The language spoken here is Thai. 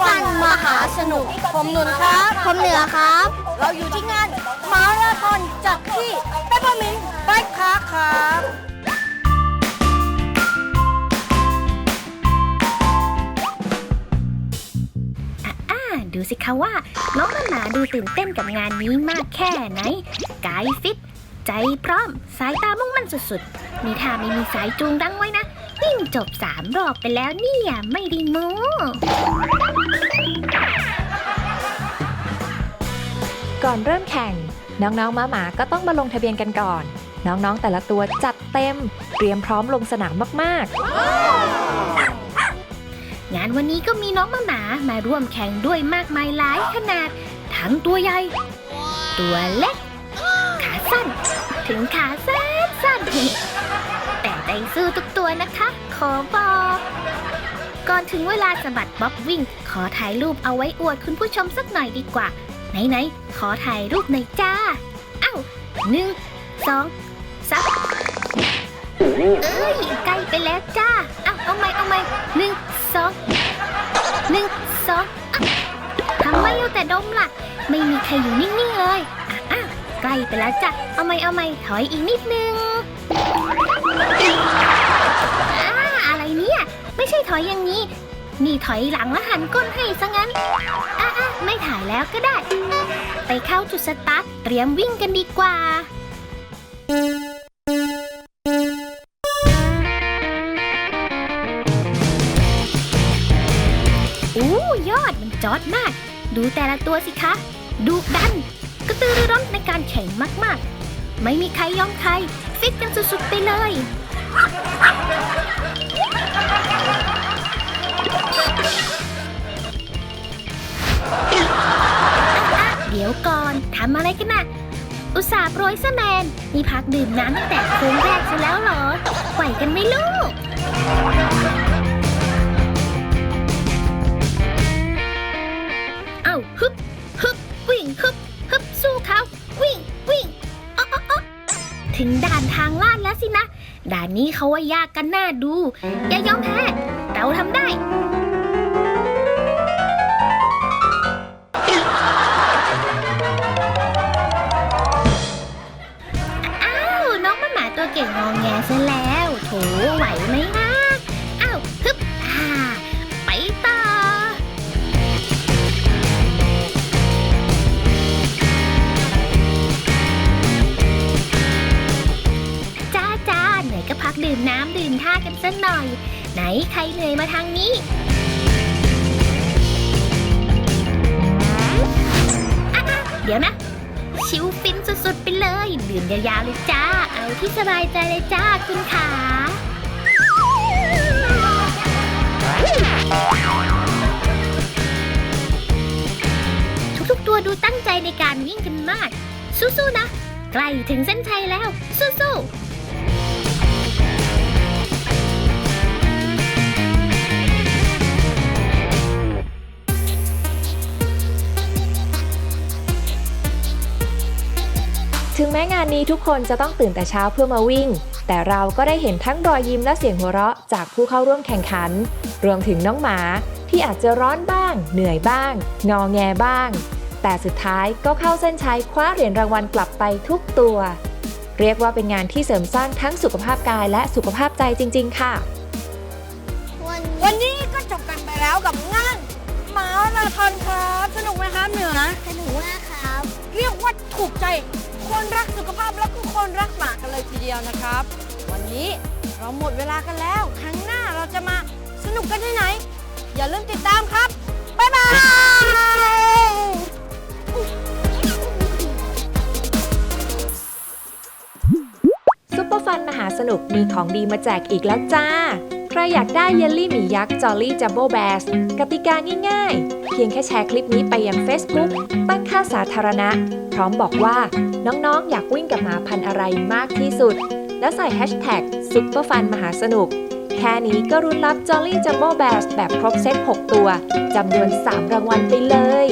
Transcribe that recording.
ฟันมหาสนุก ผมนุนครับ ผมเหนือครับ เราอยู่ที่งานมาราธอนจัดที่เปเปอร์มินต์ไบค์คาครับอ่าดูสิคะว่า น้องหมาดูตื่นเต้นกับงานนี้มากแค่ไหน กายฟิต ใจพร้อม สายตามุ่งมั่นสุดๆนี่าไม่มีสายจูงดังไว้นะ จบสามรอบไปแล้วเนี่ย ไม่ไดีโมก่อนเริ่มแข่ง น้องๆม้าหมาก็ต้องมาลงทะเบียนกันก่อน น้องๆแต่ละตัวจัดเต็ม เตรียมพร้อมลงสนามมากๆ งานวันนี้ก็มีน้องหมาหมามาร่วมแข่งด้วยมากมายหลายขนาด ทั้งตัวใหญ่ ตัวเล็ก ขาสั้น ถึงขาสั้นสั้นแต่ใจสู้ทุกตัวนะคะ อบอก ก่อนถึงเวลาสะบัดบ๊อบวิ่ง ขอถ่ายรูปเอาไว้อวดคุณผู้ชมสักหน่อยดีกว่า ไหนๆ ขอถ่ายรูปหน่อยจ้า เอ้าหนึ่งสองสามเอ้ยใกล้ไปแล้วจ้า เอ้าเอาใหม่เอาใหม่หนึ่งสองหนึ่งสองอทำไมเอาแต่ดมล่ะ ไม่มีใครอยู่นิ่งๆเลย อะใกล้ไปแล้วจ้ะ เอาใหม่เอาใหม่ถอยอีกนิดนึง ไม่ใช่ถอยอย่างนี้ นี่ถอยหลังแล้วหันก้นให้ซะงั้น อะอะไม่ถ่ายแล้วก็ได้ ไปเข้าจุดสตาร์ทเตรียมวิ่งกันดีกว่า อู้ยอดมันจอดมาก ดูแต่ละตัวสิคะ ดูดัน กระตือรือร้นในการแข่งมากๆ ไม่มีใครยอมใคร ฟิตกันสุดๆไปเลยำอะไรกันน่ะ อุตส่าห์โปรยซะแมนนี่พักดื่มน้ำตั้งแต่โค้งแรกซะแล้วเหรอไหวกันไหมลูก เอาฮึบฮึบวิ่งฮึบฮึบสู้เขาวิ่งวิ่งอ๊อกอ๊อกอ๊อกถึงด่านทางลาดแล้วสินะ ด่านนี้เขาว่ายากกันหน้าดู อย่ายอมแพ้ เราทำได้ องหมาหมาตัวเก่งงองแงซะแล้วโถไหวไหมนะอ้าวฮึบอ่าไปต่อ จ้าจ้าเหนื่อยก็พักดื่มน้ำดื่มท่ากันสักหน่อย ไหนใครเหนื่อยมาทางนี้อะเดี๋ยวนะ สุดๆ ไปเลย ดื่มยาวๆเลยจ้า เอาที่สบายใจเลยจ้าคุณขาทุกๆ ตัวดูตั้งใจในการวิ่งกันมาก สู้ๆ นะ ใกล้ถึงเส้นชัยแล้ว สู้ๆ ถึงแม้งานนี้ทุกคนจะต้องตื่นแต่เช้าเพื่อมาวิ่ง แต่เราก็ได้เห็นทั้งรอยยิ้มและเสียงหัวเราะจากผู้เข้าร่วมแข่งขัน รวมถึงน้องหมาที่อาจจะร้อนบ้าง เหนื่อยบ้าง งอแงบ้าง แต่สุดท้ายก็เข้าเส้นชัยคว้าเหรียญรางวัลกลับไปทุกตัว เรียกว่าเป็นงานที่เสริมสร้างทั้งสุขภาพกายและสุขภาพใจจริง ๆ ค่ะ วันวันนี้ก็จบกันไปแล้วกับงานมาราธอนครับ สนุกไหมครับเหนือสนุกมากครับ เรียกว่าถูกใจ คนรักสุขภาพแล้วก็คนรักหมากันเลยทีเดียวนะครับ วันนี้เราหมดเวลากันแล้ว ครั้งหน้าเราจะมาสนุกกันที่ไหน อย่าลืมติดตามครับ บ๊ายบายซุปเปอร์ฟันมหาสนุกมีของดีมาแจกอีกแล้วจ้า ใครอยากได้เยลลี่หมียักษ์จอลลี่จัมโบ้แบสกติกาง่ายๆ พียงแค่แชร์คลิปนี้ไปยัง Facebook ตั้งค่าสาธารณะ พร้อมบอกว่า น้องๆ อยากวิ่งกับหมาพันธุ์อะไรมากที่สุด แล้วใส่แฮชแท็กซุปเปอร์ฟันมหาสนุก แค่นี้ก็รุ้นรับจอลลี่จัมโบ้แบสแบบครบเซต 6 ตัวจำนวน 3 รางวัลไปเลย